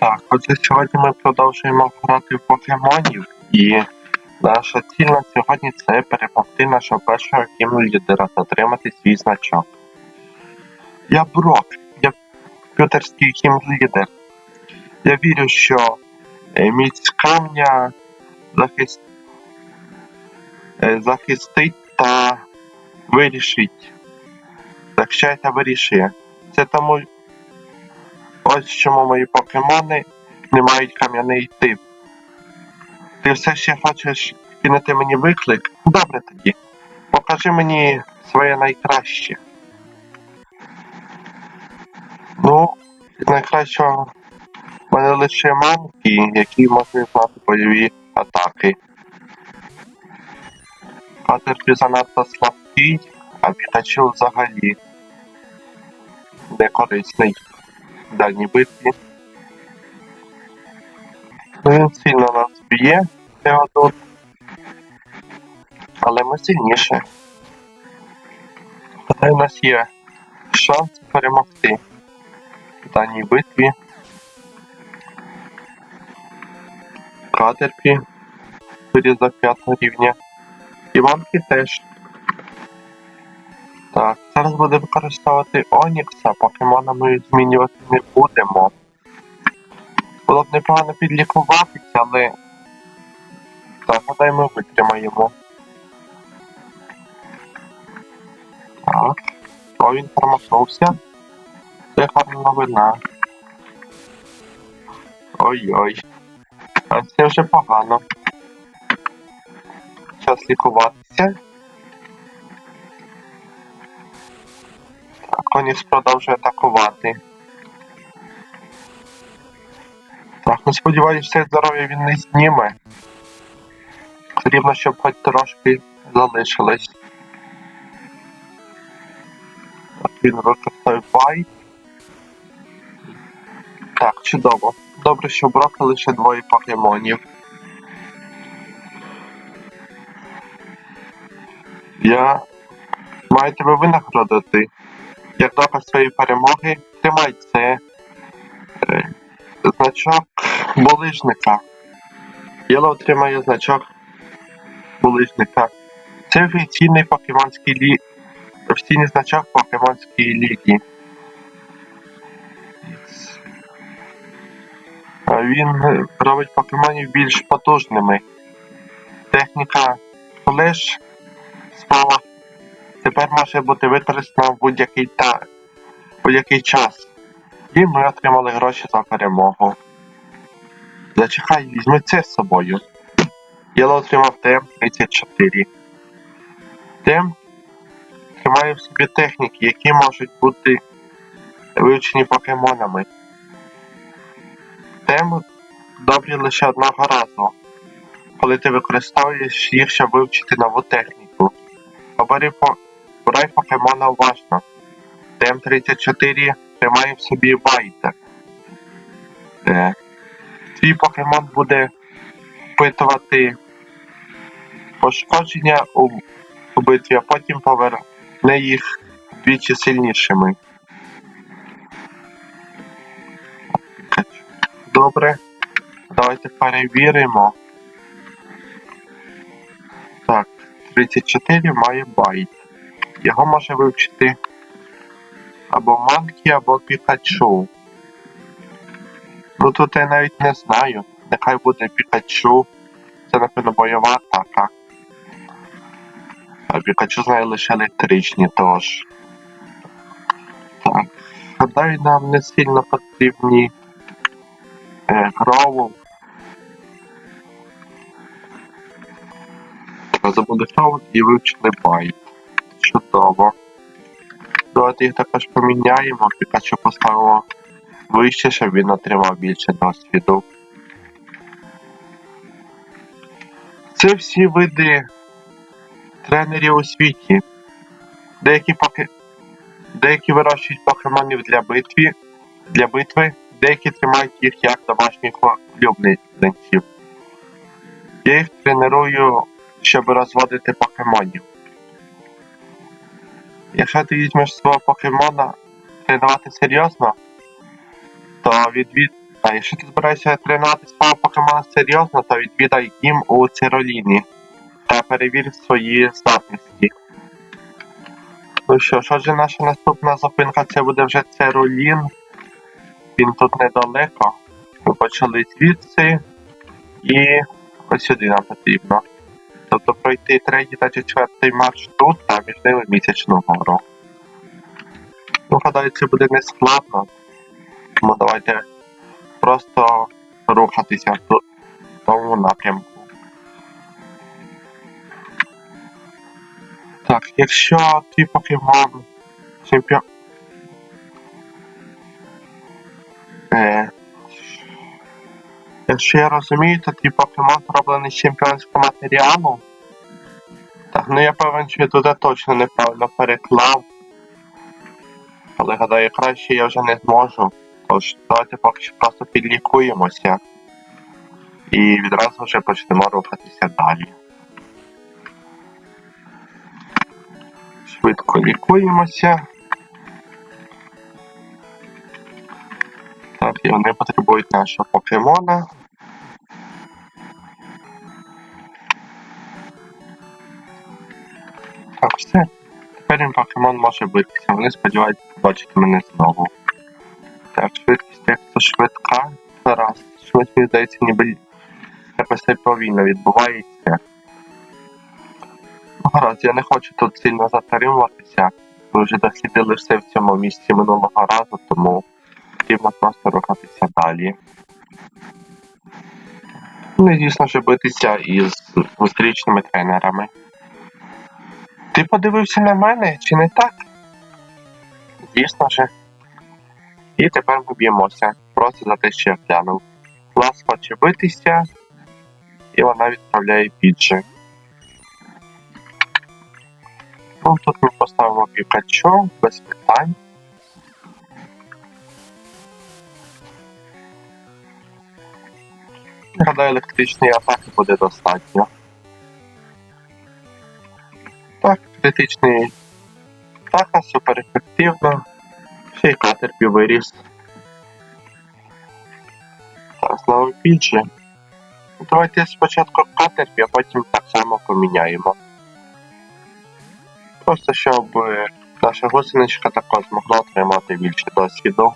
Так, отже, сьогодні ми продовжуємо грати в покемонів, і наша ціль на сьогодні це перемогти нашого першого кім-лідера та отримати свій значок. Я Брок, я комп'ютерський кім-лідер. Я вірю, що е, міць камня захист... е, захистить та вирішить. Захищає та вирішує. Це тому Ось чому мої покемони не мають кам'яний тип. Ти все ще хочеш кинути мені виклик? Добре тоді. Покажи мені своє найкраще. Ну, з найкращого мене лише манки, які можуть знати бойові атаки. Катерпі занадто слабкий, а Пікачу взагалі не корисний дальній битві. Він сильно нас б'є, Теодор. Але ми сильніше. Та у нас є шанс перемогти в даній битві. Катерпі вирізав п'ятого рівня. Іванки теж. Так, зараз будемо використовувати Онікса, покемона ми змінювати не будемо. Було б непогано підлікуватися, але. Так, гадай ми витримаємо. Так. О, він промахнувся. Це гарна новина. Ой-ой. А це вже погано. Час лікуватися. Так, Онікс продовжує атакувати. Так, ну сподіваюся, все здоров'я він не зніме. Потрібно, щоб хоч трошки залишилось. Так, він використає байт. Так, чудово. Добре, що Брока лише двоє покемонів. Я маю тебе винагородити. Як доказ своєї перемоги, тримай це е, значок булижника. Єло отримає значок булижника. Це офіційний покемонський лі... офіційний значок покемонської ліги. Він е, робить покемонів більш потужними. Техніка флеш спала тепер може бути використана в будь-який будь-який час. І ми отримали гроші за перемогу. Зачекай, візьми це з собою. Я отримав ТМ-34. ТМ тримає в собі техніки, які можуть бути вивчені покемонами. ТМ добрі лише одного разу, коли ти використовуєш їх, щоб вивчити нову техніку. Обери по Брай покемона уважно. ТМ-34 тримає в собі Вайта. Е, твій покемон буде впитувати пошкодження у, у битві, а потім поверне їх двічі сильнішими. Добре. Давайте перевіримо. Так, 34 має байт. Його може вивчити або Манкі, або Пікачу. Ну тут я навіть не знаю. Нехай буде Пікачу. Це, напевно, бойова атака. А Пікачу знає лише електричні тож. Так. Гадаю, нам не сильно потрібні е, грову. Забудував і вивчили байт. Чудово. Давайте їх також поміняємо, Пікачу поставимо вище, щоб він отримав більше досвіду. Це всі види тренерів у світі. Деякі поки... Деякі вирощують покемонів для битві, для битви, деякі тримають їх як домашніх улюбленців. Я їх треную, щоб розводити покемонів. Якщо ти візьмеш свого покемона тренувати серйозно, то відвід А якщо ти збираєшся тренувати свого покемона серйозно, то відвідай їм у Цироліні та перевір свої здатності. Ну що ж, отже, наша наступна зупинка це буде вже Циролін. Він тут недалеко. Ми почали звідси і ось сюди нам потрібно. Тобто пройти третій та четвертий марш тут та між ними місячну гору. Ну, гадаю, це буде не складно. Тому давайте просто рухатися в тому напрямку. Так, якщо твій покемон чемпіон. Якщо я розумію, то твій покемон зроблений з чемпіонського матеріалу. Так, ну я певен, що я туди точно неправильно переклав. Але гадаю, краще я вже не зможу. Тож давайте поки що просто підлікуємося. І відразу вже почнемо рухатися далі. Швидко лікуємося. Так, і вони потребують нашого покемона. Все. Тепер їм покемон може битися. Вони сподіваються побачити мене знову. Так, швидкість тексту швидка. Зараз. Швидкість, здається, ніби якось це повільно відбувається. Гаразд, я не хочу тут сильно затримуватися. Ми вже дослідили все в цьому місці минулого разу, тому потрібно просто рухатися далі. Ну і звісно ж битися із зустрічними тренерами. Ти подивився на мене, чи не так? Звісно ж. І тепер ми б'ємося. Просто за те, що я глянув. Лас хоче битися, і вона відправляє піджи. Ну, тут ми поставимо Пікачу без питань. Гадаю, електричної атаки буде достатньо. Так, критичний атака супер ефективно. Ще й катерпі виріс. Знову піджи. Давайте спочатку катерпі, а потім так само поміняємо. Просто щоб е, наша гусеничка також змогла отримати більше досвіду.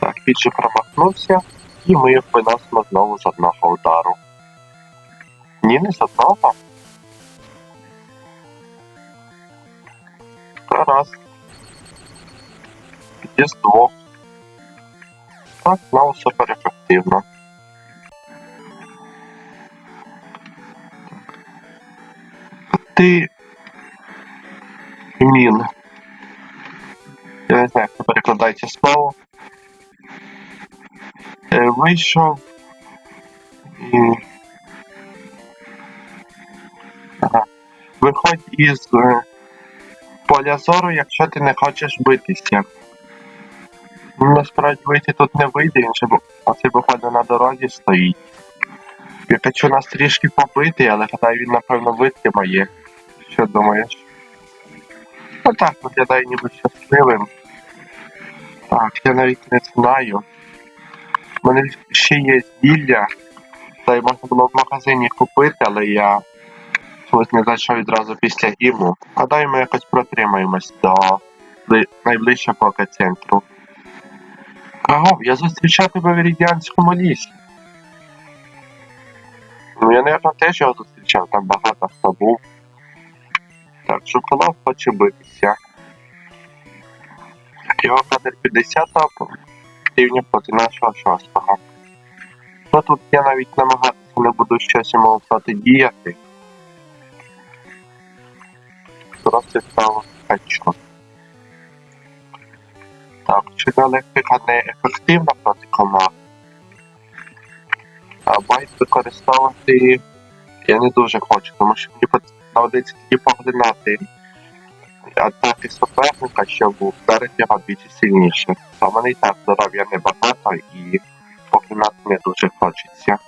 Так, підже промахнувся, і ми їх виносимо знову з одного удару. З одного. Гаразд. Тоді з двох. Так, знову супер ефективно. Ти. Мін. Я не знаю, як це перекладається слово. Е, вийшов. Виходь із е, поля зору, якщо ти не хочеш битися. Насправді вийти тут не вийде, він бу- оцей виходить на дорозі стоїть. Пікачу нас трішки побитий, але гадаю він напевно витримає. Що думаєш? Ну так, виглядає ніби щасливим. Так, я навіть не знаю. У мене ще є зілля. Та й можна було в магазині купити, але я чомусь не зайшов відразу після гіму. Гадаю, ми якось протримаємось до ли- найближчого пока-центру. Аго, я зустрічав тебе в Рідіанському лісі. Ну, я, напевно, теж його зустрічав, там багато хто був. Так, Жуколов хоче битися. Його кадр 50 рівня проти нашого шостого. Ну тут я навіть намагатися не буду щось йому протидіяти. Просто стало хочу. Так, чи електрика не ефективна проти? А байт використовувати я не дуже хочу, тому що мені доведеться тоді поглинати атаки суперника, щоб вдарити його двічі сильніше. А мене і так здоров'я небагато і поглинати не дуже хочеться.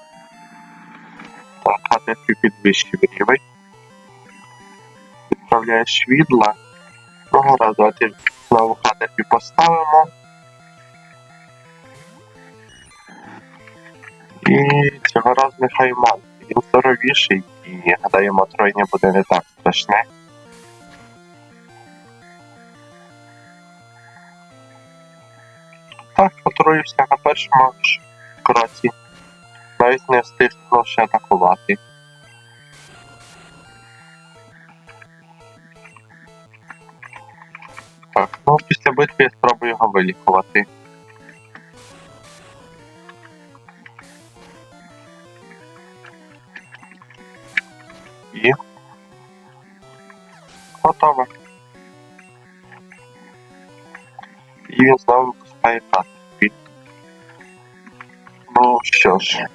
Так, АТФ підвищив рівень. Відправляє швідла. Ну гаразд, давайте Знову катерпі поставимо. І цього разу нехай ман. Він здоровіший і гадаємо, отруєння буде не так страшне. Так, отруївся на першому кроці. Навіть не встигнув ще атакувати. Так, ну після битви я спробую його вилікувати. І. Готово. І він знову випускає картки. Ну що ж.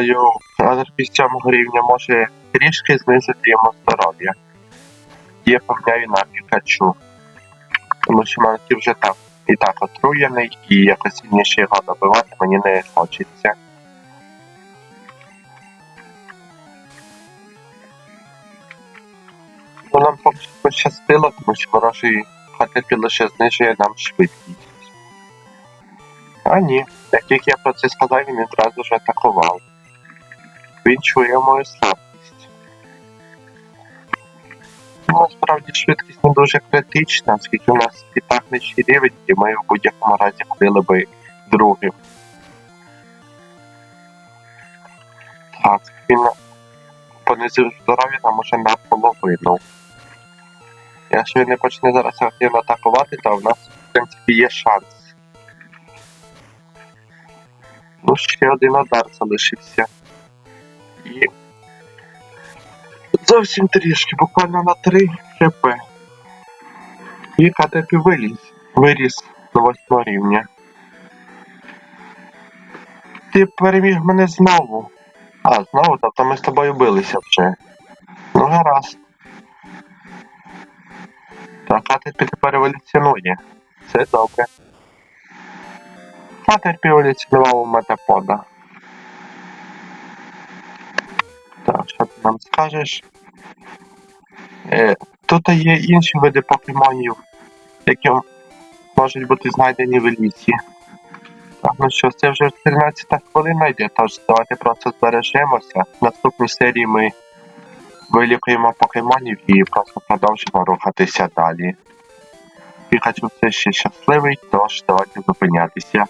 Йо, кадр під цього рівня може трішки знизити йому здоров'я. Я поміняю на Пікачу. Тому що Манкі вже так і так отруєний, і якось сильніше його добивати мені не хочеться. Ну нам пощастило, тому що ворожий Хатепі лише знижує нам швидкість. А ні, як тільки я про це сказав, він одразу ж атакував. Він чує мою слабкість. Насправді швидкість не дуже критична, оскільки у нас і так нижчий рівень, і ми в будь-якому разі ходили би другим. Так, він понизив здоров'я нам уже наполовину. Якщо він не почне зараз активно атакувати, то в нас, в принципі, є шанс. Ну, ще один удар залишився. Зовсім трішки, буквально на 3 хп. І Катепі виліз. Виріс до 8 рівня. Ти переміг мене знову. А, знову, тобто ми з тобою билися вже. Ну гаразд. Так, Катепі тепер еволюціонує. Це добре. Катепі еволюціонував у метапода. Так, що нам скажеш? Е, тут є інші види покемонів, які можуть бути знайдені в лісі. Так, ну що, це вже 13 хвилина йде, тож давайте просто збережемося. В наступній серії ми вилікуємо покемонів і просто продовжимо рухатися далі. Пікачу все ще щасливий, тож давайте зупинятися.